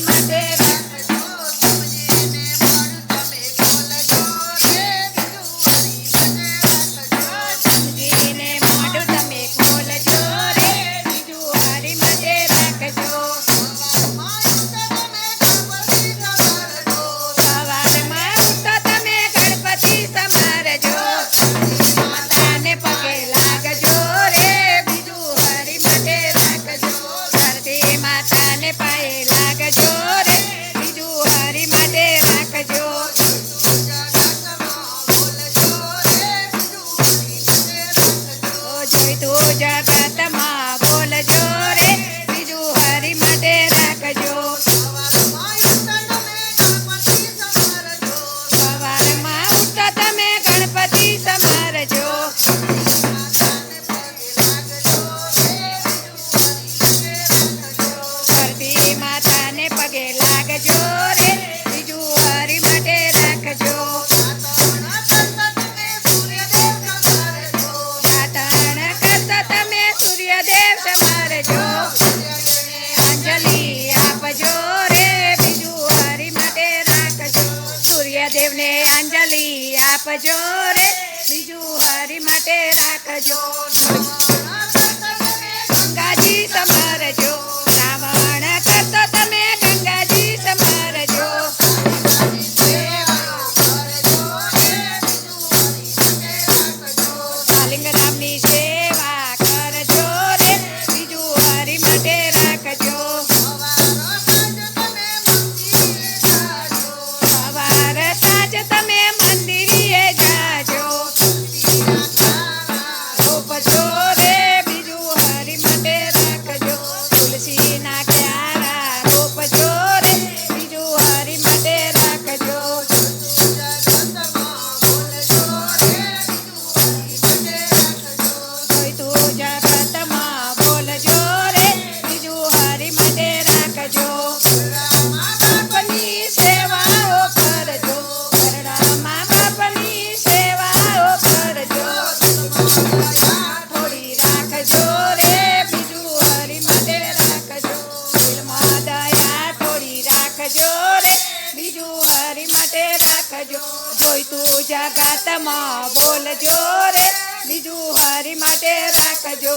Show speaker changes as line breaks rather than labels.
my day. આપજો રે. બીજું હારી માટે રાખજો. રાખજો જોઈતું જગતમાં બોલજો રે. બીજું હરી માટે રાખજો.